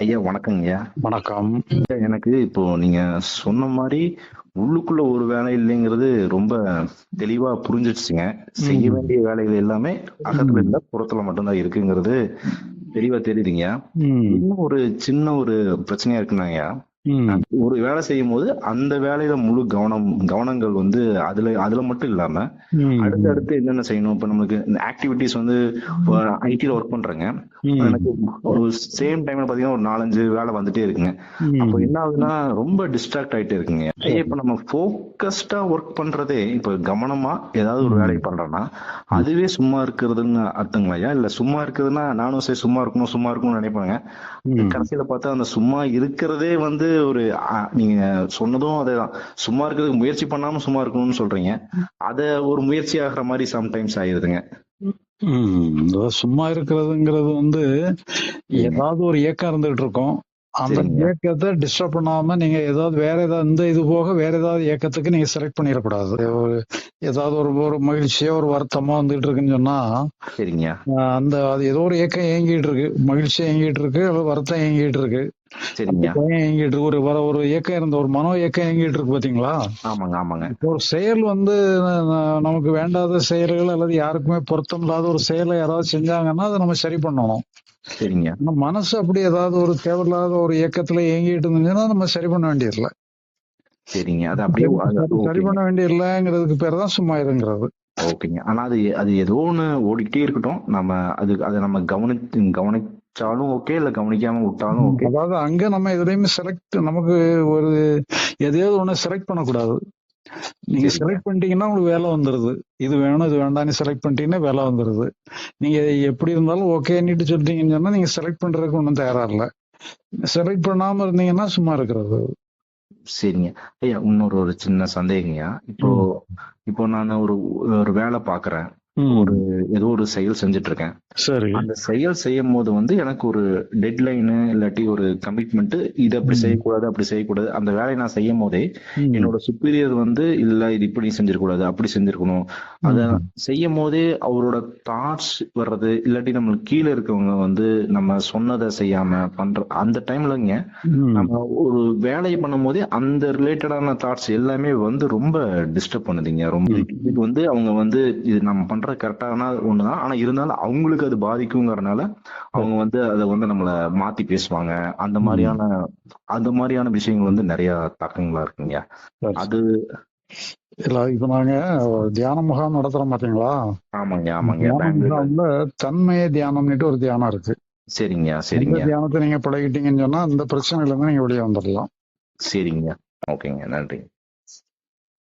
ஐயா வணக்கம். ஐயா, எனக்கு இப்போ நீங்க சொன்ன மாதிரி உள்ளுக்குள்ள ஒரு வேலை இல்லைங்கிறது ரொம்ப தெளிவா புரிஞ்சிடுச்சுங்க. செய்ய வேண்டிய வேலைகள் எல்லாமே அகத்துல இல்ல புறத்துல மட்டும்தான் இருக்குங்கிறது தெளிவா தெரியுதுங்க இன்னும் ஒரு சின்ன ஒரு பிரச்சனையா இருக்குன்னாங்கய்யா ம், ஒரு வேலை செய்யும் போது அந்த வேலையில முழு கவனம் கவனங்கள் வந்து அதுல அதுல மட்டும் இல்லாம ம், அடுத்தடுத்து என்னென்ன செய்யணும்? இப்ப நமக்கு இந்த ஆக்டிவிட்டிஸ் வந்து ஐடில ஒர்க் பண்றேங்க. எனக்கு ஒரு சேம் டைம்ல பாத்தீங்கன்னா ஒரு நாலஞ்சு வேலை வந்துட்டே இருக்குங்க. அப்போ என்ன ஆகுதுன்னா ரொம்ப டிஸ்ட்ராக்ட் ஆயிட்டே இருக்குங்க. இப்ப நம்ம போக்கஸ்டா ஒர்க் பண்றதே இப்ப கவனமா ஏதாவது ஒரு வேலையை பண்றோம்னா அதுவே சும்மா இருக்கிறதுன்னு அர்த்தங்களையா இல்ல சும்மா இருக்கிறதுனா நானும் சரி சும்மா இருக்கணும் சும்மா இருக்கணும்னு நினைப்பாங்க. கடைசியில பார்த்தா அந்த சும்மா இருக்கிறதே வந்து ஒரு நீங்க சொன்னதும் அதேதான். சும்மா இருக்கிறதுக்கு முயற்சி பண்ணாம சும்மா இருக்கணும்னு சொல்றீங்க. அத ஒரு முயற்சி ஆகுற மாதிரி சம்டைம்ஸ் ஆயிருதுங்க. சும்மா இருக்கிறதுங்கிறது வந்து ஏதாவது ஒரு இயக்கம் இருந்துகிட்டு இருக்கும். அந்த. இயக்கத்தை டிஸ்டர்ப் பண்ணாம நீங்க ஏதாவது வேற ஏதாவது இந்த இது போக வேற ஏதாவது இயக்கத்துக்கு நீங்க செலக்ட் பண்ணிடக்கூடாது. ஒரு ஏதாவது ஒரு ஒரு மகிழ்ச்சியோ ஒரு வருத்தமோ வந்துட்டு இருக்குன்னு சொன்னா சரிங்க. அந்த அது ஏதோ ஒரு இயக்கம் இயங்கிட்டு இருக்கு. மகிழ்ச்சி இயங்கிட்டு இருக்கு வருத்தம் இயங்கிட்டு இருக்கு. சரிங்க. இயங்கிட்டு இருக்கு. ஒரு வர ஒரு இயக்கம் இருந்த ஒரு மனோ இயக்கம் இயங்கிட்டு இருக்கு பாத்தீங்களா? ஆமாங்க ஆமாங்க. ஒரு செயல் வந்து நமக்கு வேண்டாத செயல்கள் அல்லது யாருக்குமே பொருத்தம் இல்லாத ஒரு செயலை யாராவது செஞ்சாங்கன்னா அதை நம்ம சரி பண்ணணும். சரிங்க. மனசு அப்படி ஏதாவது ஒரு தேவையில்லாத ஒரு இயக்கத்துல இயங்கிட்டு இருந்துச்சுன்னா நம்ம சரி பண்ண வேண்டியதில்லை. சரிங்க. அது அப்படியே சரி-. பண்ண வேண்டியதில்லைங்கிறதுக்கு பேர் தான் சும்மா இருங்கிறது. ஓகேங்க. ஆனா அது அது ஏதோ ஒண்ணு ஓடிக்கிட்டே இருக்கட்டும். நம்ம அது அதை நம்ம கவனி கவனிச்சாலும் ஓகே இல்ல கவனிக்காம விட்டாலும் ஓகே அதாவது அங்க நம்ம எதுலையுமே செலக்ட் நமக்கு ஒரு எதையாவது ஒண்ணு செலக்ட் பண்ணக்கூடாது. நீங்க. செலக்ட் பண்ணிட்டீங்கன்னா உங்களுக்கு வேலை வந்துருது. இது வேணும் இது வேண்டாம்னு செலக்ட் பண்ணிட்டீங்கன்னா வேலை வந்துருது. நீங்க எப்படி இருந்தாலும் ஓகேன்னுட்டு சொல்லிட்டீங்கன்னு சொன்னா நீங்க செலக்ட் பண்றதுக்கு ஒன்றும் தயாரா இல்ல. செலக்ட் பண்ணாம இருந்தீங்கன்னா சும்மா இருக்கிறது. சரிங்க. ஐயா இன்னொரு ஒரு சின்ன சந்தேகங்கய்யா. இப்போ இப்போ நான் ஒரு ஒரு வேலை பாக்குறேன். ஒரு ஏதோ ஒரு செயல் செஞ்சுட்டு இருக்கேன் சரி அந்த செயல் செய்யும் போது வந்து எனக்கு ஒரு டெட்லைனு இல்லாட்டி ஒரு கமிட்மெண்ட் இது அப்படி. செய்யக்கூடாது அப்படி செய்யக்கூடாது அந்த வேலையை நான் செய்யும் போதே. என்னோட சுப்பீரியர் வந்து இல்ல இது இப்படி செஞ்சிருக்கூடாது அப்படி செஞ்சிருக்கணும் அத. செய்யும் போதே அவரோட தாட்ஸ் வர்றது இல்லாட்டி நம்மளுக்கு கீழே இருக்கவங்க வந்து நம்ம சொன்னதை செய்யாம பண்ற அந்த டைம்லங்க. நம்ம ஒரு வேலையை பண்ணும் போதே அந்த ரிலேட்டடான தாட்ஸ் எல்லாமே வந்து ரொம்ப டிஸ்டர்ப் பண்ணுதுங்க ரொம்ப இது வந்து அவங்க வந்து இது நம்ம பண்ற கரெக்டான ஒண்ணுதான். ஆனா இருந்தாலும் அவங்களுக்கு அது பாதிக்குங்கிறனால அவங்க வந்து அதை வந்து நம்மள மாத்தி பேசுவாங்க. அந்த மாதிரியான அந்த மாதிரியான விஷயங்கள் வந்து நிறைய தாக்கங்களா இருக்குங்க. அது இல்ல இப்ப நாங்க தியான முகாம் நடத்துறோம் பாத்தீங்களா? ஆமாங்க ஆமாங்க. தன்மய தியானம்னுட்டு ஒரு தியானம் இருக்கு. சரிங்க சரிங்க. தியானத்தை நீங்க பழகிட்டீங்கன்னு சொன்னா அந்த பிரச்சனையில இருந்து நீங்க வெளியே வந்துடலாம் சரிங்க. ஓகேங்க. நன்றி